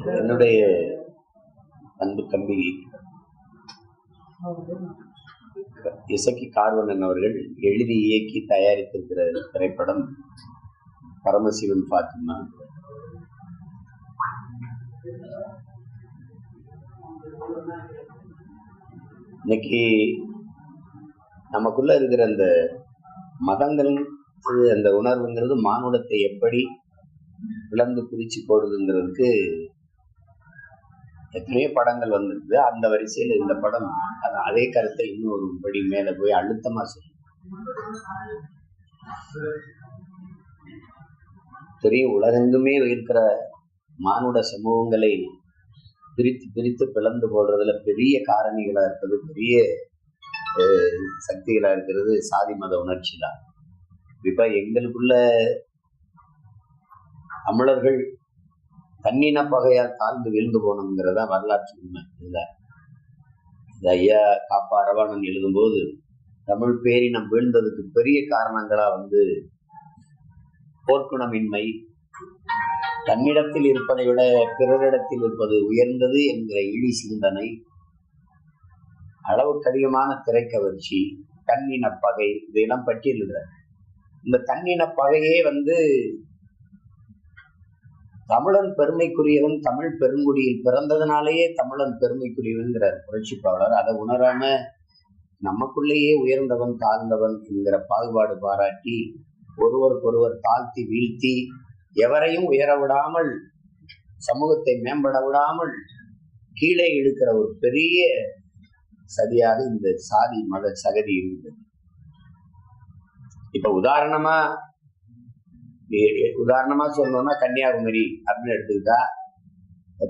என்னுடைய அன்பு தம்பி இசக்கி கார்வனன் அவர்கள் எழுதி இயக்கி தயாரித்திருக்கிற திரைப்படம் பரமசிவன் பாத்திமா. இன்னைக்கு நமக்குள்ள இருக்கிற அந்த மதங்கள் அந்த உணர்வுங்கிறது மானுடத்தை எப்படி விளந்து பிரிச்சு போடுதுங்கிறதுக்கு எத்தனையோ படங்கள் வந்திருக்கு அந்த வரிசையில இந்த படம் அது அதே கருத்தை இன்னும் ஒரு படி மேல போய் அழுத்தமா சொல்லும் பெரிய உலகெங்குமே இருக்கிற மானுட சமூகங்களை பிரித்து பிரித்து பிளந்து போடுறதுல பெரிய காரணிகளா இருக்கிறது பெரிய அஹ், சக்திகளா இருக்கிறது சாதி மத உணர்ச்சி தான் இப்ப எங்களுக்குள்ள தமிழர்கள் தன்னின பகையால் தாழ்ந்து வீழ்ந்து போனோங்கிறதா வரலாற்று உண்மை. இல்ல இந்த ஐயா காப்பா அரவாணன் எழுதும்போது தமிழ் பேரினம் வீழ்ந்ததுக்கு பெரிய காரணங்களா வந்து போர்க்குணமின்மை. தன்னிடத்தில் இருப்பதை விட பிறரிடத்தில் இருப்பது உயர்ந்தது என்கிற இழி சிந்தனை. அளவுக்கு அதிகமான திரைக்கவர்ச்சி தன்னின பகை. இதையெல்லாம் பட்டியலிடுறார். இந்த கண்ணின பகையே வந்து தமிழன் பெருமைக்குரியவன் தமிழ் பெருங்குடியில் பிறந்ததுனாலேயே தமிழன் பெருமைக்குரியவன்கிறார் புரட்சிப்பாளர் அதை உணராம நமக்குள்ளேயே உயர்ந்தவன் தாழ்ந்தவன் என்கிற பாகுபாடு பாராட்டி ஒருவருக்கொருவர் தாழ்த்தி வீழ்த்தி எவரையும் உயர விடாமல் சமூகத்தை மேம்பட விடாமல் கீழே இழுக்கிற ஒரு பெரிய சதியாக இந்த சாதி மத சகதி இருந்தது. இப்ப உதாரணமா உதாரணமாக உதாரணமா சொல்லணும்னா கன்னியாகுமரி அப்படின்னு எடுத்துக்கிட்டா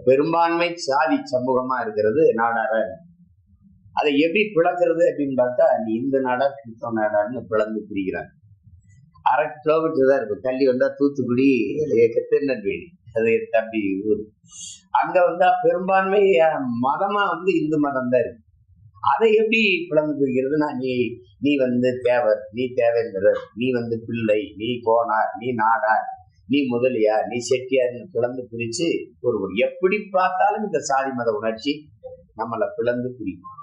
பெரும்பான்மை சாதி சமூகமா இருக்கிறது நாடார அதை எப்படி பிளக்கிறது அப்படின்னு பார்த்தா நீ இந்த நாடா கிறிஸ்தவ நாடான்னு பிளந்து பிரிக்கிறாங்க. அரை கிலோமீட்டர் தான் இருக்கும். தள்ளி வந்தா தூத்துக்குடி திருநெல்வேலி. அது தம்பி ஊர். அங்க வந்தா பெரும்பான்மை மதமாக மதமா வந்து இந்து மதம் தான் இருக்கு. அதை எப்படி பிளந்து பிரிக்கிறதுனா நீ நீ வந்து தேவர் நீ தேவேந்திரர் நீ வந்து பிள்ளை நீ கோனார் நீ நாடார் நீ முதலியார் நீ செட்டியார்னு பிளந்து பிரிச்சு ஒரு ஒரு எப்படி பார்த்தாலும் இந்த சாதி மத உணர்ச்சி நம்மளை பிளந்து பிரிக்கும்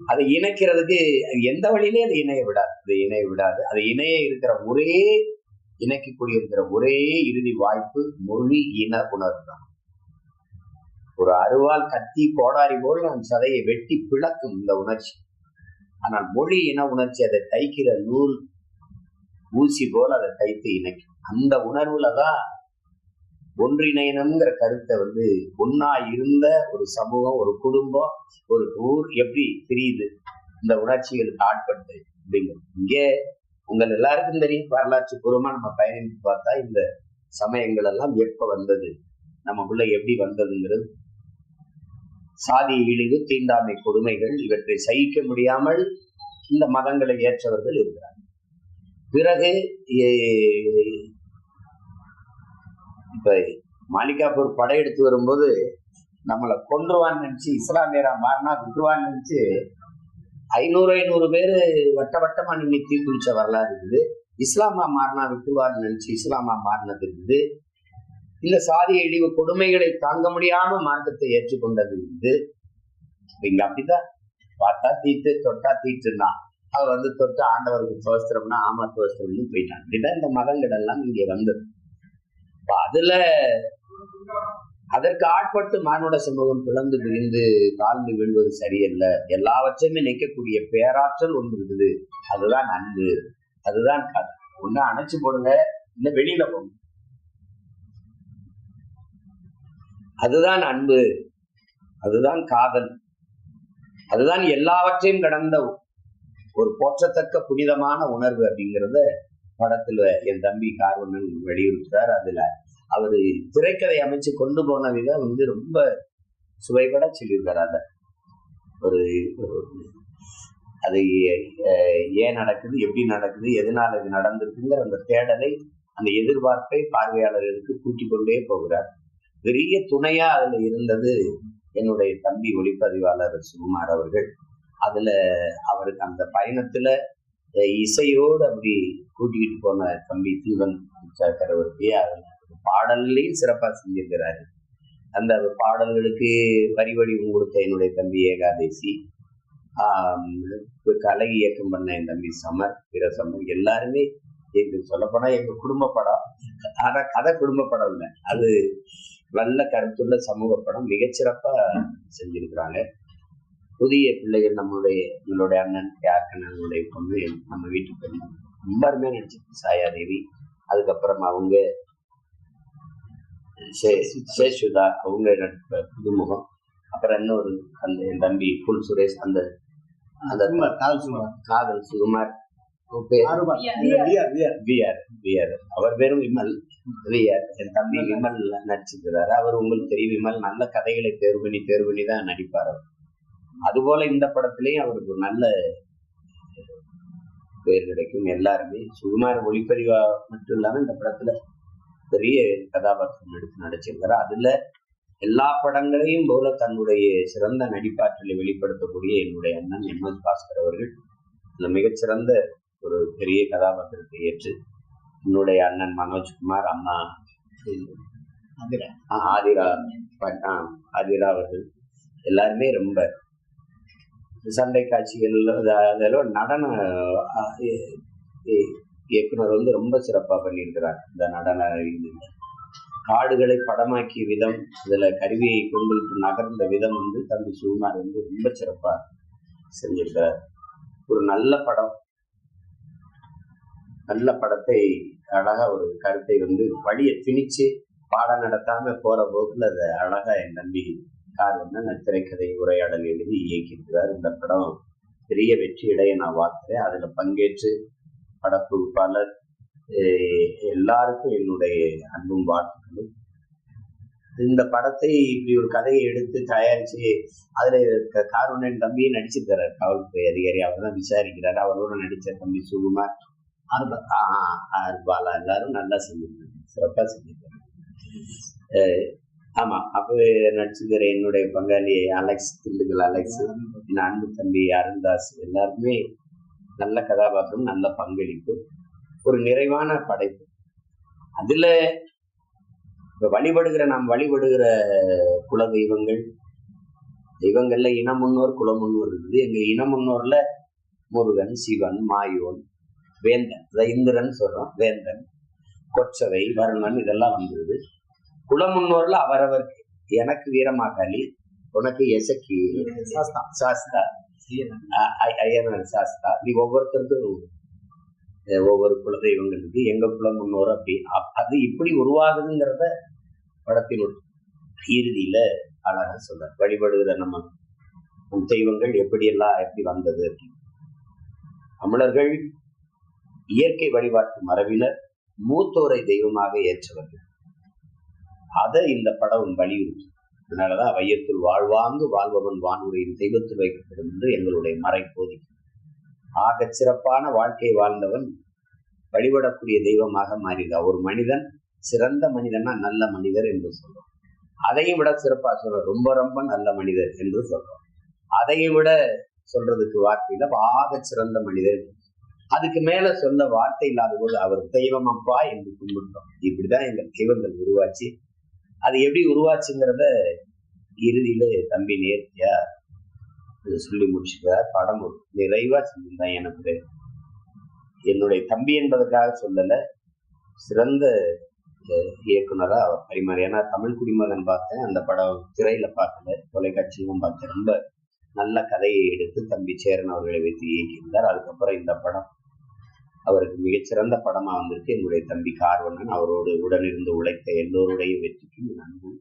அதை இணைக்கிறதுக்கு எந்த வழியிலே அது இணைய விடாது. அது இணைய விடாது. அது இணைய இருக்கிற ஒரே இணைக்கக்கூடிய இருக்கிற ஒரே இறுதி வாய்ப்பு மொழி இன உணர்வு தான் ஒரு அருவாள் கத்தி கோடாரி போல் நம் சதையை வெட்டி பிளக்கும் இந்த உணர்ச்சி. ஆனால் மொழி இன உணர்ச்சி அதை தைக்கிற நூல் ஊசி போல் அதை தைத்து இணைக்கும். அந்த உணர்வுல தான் ஒன்றிணையணுங்கிற கருத்தை வந்து ஒன்னா இருந்த ஒரு சமூகம் ஒரு குடும்பம் ஒரு ஊர் எப்படி பிரியுது? இந்த உணர்ச்சிகளுக்கு ஆட்பட்டு அப்படிங்கிறது. இங்கே உங்கள் எல்லாருக்கும் தெரியும் வரலாற்று பூர்வமா நம்ம பயணித்து பார்த்தா இந்த சமயங்கள் எல்லாம் எப்ப வந்தது? நமக்குள்ள எப்படி வந்ததுங்கிறது சாதி இழிவு தீண்டாமை கொடுமைகள் இவற்றை சகிக்க முடியாமல் இந்த மதங்களை ஏற்றவர்கள் இருக்கிறார்கள். பிறகு இப்ப மாலிகாப்பூர் படையெடுத்து வரும்போது நம்மளை கொன்றுவான்னு நினைச்சு இஸ்லாமியரா மாறினா விட்டுருவான்னு நினைச்சு ஐநூறு ஐநூறு பேர் வட்ட வட்டமா நின்று தீ வரலாறு இருக்குது. இஸ்லாமா மாறினா விட்டுருவான்னு நினைச்சு இஸ்லாமா மாறினது இருக்குது. இந்த சாதி இழிவு கொடுமைகளை தாங்க முடியாம மார்க்கத்தை ஏற்றுக்கொண்டது இது. இங்க அப்படிதான். பார்த்தா தீட்டு தொட்டா தீட்டுன்னா அவர் வந்து தொட்டு ஆண்டவருக்கு துவஸ்திரம்னா ஆமா துவஸ்திரம்னு போயிட்டான். இப்படிதான் இந்த மதங்கள் எல்லாம் இங்கே வந்தது. அதுல அதற்கு ஆட்பட்டு மானுட சமூகம் பிளந்து பிரிந்து தாழ்ந்து விழுவது சரியல்ல. எல்லாவற்றையுமே நிற்கக்கூடிய பேராற்றல் ஒன்று இருக்குது. அதுதான் அன்பு. அதுதான் ஒன்னு ஒண்ணு அணைச்சு போடுங்க. இல்ல வெளியில போங்க. அதுதான் அன்பு. அதுதான் காதல். அதுதான் எல்லாவற்றையும் கடந்த ஒரு போற்றத்தக்க புனிதமான உணர்வு அப்படிங்கிறத படத்துல என் தம்பி கார்வனன் வலியுறுத்துறார் அதுல அவரு திரைக்கதை அமைச்சு கொண்டு போன விதம் வந்து ரொம்ப சுவைபட சொல்லியிருக்கார். அத ஒரு அது ஏன் நடக்குது எப்படி நடக்குது எதனால இது நடந்திருக்குங்கிற அந்த தேடலை அந்த எதிர்பார்ப்பை பார்வையாளர்களுக்கு கூட்டிக் கொண்டே போகிறார். பெரிய துணையா அதுல இருந்தது என்னுடைய தம்பி ஒளிப்பதிவாளர் சுகுமார் அவர்கள். அதுல அவருக்கு அந்த பயணத்துல இசையோடு அப்படி கூட்டிக்கிட்டு போன தம்பி தீவன் சக்கரவர்த்தி அதுல பாடல்லையும் சிறப்பா செஞ்சிருக்கிறாரு. அந்த பாடல்களுக்கு வரி வடிவம் கொடுத்த என்னுடைய தம்பி ஏகாதேசி கலை இயக்கம் பண்ண என் தம்பி சமர் பிற சமர் எல்லாருமே எங்க சொல்லப்போனா எங்க குடும்ப படம். ஆனா கதை குடும்ப படம் இல்லை. அது நல்ல கருத்துள்ள சமூக படம் மிகச்சிறப்பா செஞ்சிருக்கிறாங்க. புதிய பிள்ளைகள் நம்மளுடைய நம்மளுடைய அண்ணன் யாருக்கண்ணனுடைய பொண்ணு நம்ம வீட்டு பெண். ரொம்ப அருமையா நடிச்சிருக்கு சாயாதேவி அதுக்கப்புறம் அவங்க சேஷுதா அவங்க புதுமுகம். அப்புறம் இன்னொரு அந்த என் தம்பி புல் சுரேஷ் அந்த அந்த காதல் சுகுமார். அவர் பேரும் விமல். விஆர் என் தம்பி விமல். நடிச்சிருக்கிறாரு. அவர் உங்களுக்கு தெரியும் விமல் நல்ல கதைகளை தேர்வு பண்ணி தேர்வு பண்ணி தான் நடிப்பார் அவர். அதுபோல இந்த படத்திலையும் அவருக்கு ஒரு நல்ல பேர் கிடைக்கும் எல்லாருமே. சுகுமார் ஒளிப்பதிவா மட்டும் இல்லாம இந்த படத்துல பெரிய கதாபாத்திரம் எடுத்து நடிச்சிருக்கிறார் அதுல எல்லா படங்களையும் போல தன்னுடைய சிறந்த நடிப்பாற்றலை வெளிப்படுத்தக்கூடிய என்னுடைய அண்ணன் எம் எஸ் பாஸ்கர் அவர்கள். மிகச்சிறந்த ஒரு பெரிய கதாபாத்திரத்தை ஏற்று என்னுடைய அண்ணன் மனோஜ்குமார் அம்மா ஆதிரா. ஆதிரா அவர்கள் எல்லாருமே ரொம்ப சண்டை காட்சிகள் அது- அதெல்லாம் நடன இயக்குனர் வந்து ரொம்ப சிறப்பா பண்ணியிருக்கிறார் இந்த நடன. காடுகளை படமாக்கிய விதம் இதுல கருவியை கொண்டு நகர்ந்த விதம் வந்து தம்பி சுகுமார் வந்து ரொம்ப சிறப்பா செஞ்சிருக்கிறார் ஒரு நல்ல படம் நல்ல படத்தை அழகா ஒரு கருத்தை வந்து வழியை திணிச்சு பாடம் நடத்தாம போற போக்குல அதை அழகா என் தம்பி கார் வந்து அந்த திரைக்கதை உரையாடல் எழுதி இயக்கியிருக்கிறார். இந்த படம் பெரிய வெற்றி இடைய நான் வாழ்த்துறேன். அதுல பங்கேற்று படத்தொகுப்பாளர் எல்லாருக்கும் என்னுடைய அன்பும் வாழ்த்துக்களும். இந்த படத்தை இப்படி ஒரு கதையை எடுத்து தயாரிச்சு அதுல க- தம்பியும் நடிச்சிருக்கிறார். காவல்துறை அதிகாரி அவர் தான் விசாரிக்கிறார். அவரோட நடிச்ச தம்பி சுகுமார். ஆறுபால். எல்லாரும் நல்லா செஞ்சிருக்காங்க சிறப்பா செஞ்சிருக்காங்க அஹ் ஆமா. அப்போ நடிச்சுக்கிற என்னுடைய பங்காளி அலெக்ஸ் திண்டுக்கல் அலெக்ஸ் என் அன்பு தம்பி அருந்தாஸ் எல்லாருமே நல்ல கதாபாத்திரம் நல்ல பங்களிப்பு. ஒரு நிறைவான படைப்பு. அதுல இப்ப வழிபடுகிற நாம் வழிபடுகிற குல தெய்வங்கள் தெய்வங்கள்ல இன முன்னோர் குல முன்னோர் இருக்குது. எங்க இன முன்னோரில் முருகன் சிவன் மாயோன் வேந்தன் அதாவது இந்திரன் சொல்றோம் வேந்தன் கொச்சவை வருணன் இதெல்லாம் வந்துருது குல முன்னோர்ல அவரவருக்கு எனக்கு வீரமாகாளி உனக்கு எசக்கி சாஸ்தா. சாஸ்தா. ஐயனார். சாஸ்தா. இப்படி ஒவ்வொருத்தருக்கும் ஒவ்வொரு குல தெய்வங்கள் இருக்கு எங்க குல முன்னோர் அப்படி அப்- அது இப்படி உருவாகுதுங்கிறத படத்தின் இறுதியில அழகா சொல்ற வழிபடுகிற நம்ம நம் தெய்வங்கள் எப்படியெல்லாம் எப்படி வந்தது? அப்படின்னு. தமிழர்கள் இயற்கை வழிபாட்டு மரபில மூத்தோரை தெய்வமாக ஏற்றவர்கள். அதை இந்த படம் வலியுறுத்தும் அதனாலதான் வையத்தில் வாழ்வாங்கு வாழ்பவன் வானுரையின் தெய்வத்தில் வைக்கப்படும் என்று எங்களுடைய மறை போதிக்கும். ஆகச் சிறப்பான வாழ்க்கை வாழ்ந்தவன் வழிபடக்கூடிய தெய்வமாக மாறிதான் ஒரு மனிதன் சிறந்த மனிதனா நல்ல மனிதர் என்று சொல்றோம். அதையும் விட சிறப்பா சொல்றோம் ரொம்ப ரொம்ப நல்ல மனிதர் என்று சொல்றோம். அதையும் விட சொல்றதுக்கு வார்த்தையில ஆகச் சிறந்த மனிதர் அதுக்கு மேல சொல்ல வார்த்தை இல்லாத போது அவர் தெய்வம் அப்பா என்று கும்பிட்டோம் இப்படிதான் எங்கள் தெய்வங்கள் உருவாச்சு. அது எப்படி உருவாச்சுங்கிறத இறுதியில தம்பி நேர்த்தியா சொல்லி முடிச்சுக்கிறார். படம் ஒரு நிறைவா செஞ்சிருந்தான் எனக்கு. என்னுடைய தம்பி என்பதற்காக சொல்லல. சிறந்த இயக்குனரா அவர் பரிமாறி. ஏன்னா தமிழ் குடிமகன் பார்த்தேன். அந்த படம் திரையில பார்க்கல. தொலைக்காட்சியிலும் பார்த்தேன். ரொம்ப நல்ல கதையை எடுத்து தம்பி சேரன் அவர்களை வைத்து இயக்கியிருந்தார். அதுக்கப்புறம் இந்த படம் அவருக்கு மிகச்சிறந்த படமா வந்திருக்கு. என்னுடைய தம்பி கார்வண்ணன் அவரோடு உடனிருந்து உழைத்த எல்லோருடைய வெற்றிக்கும் நன்றி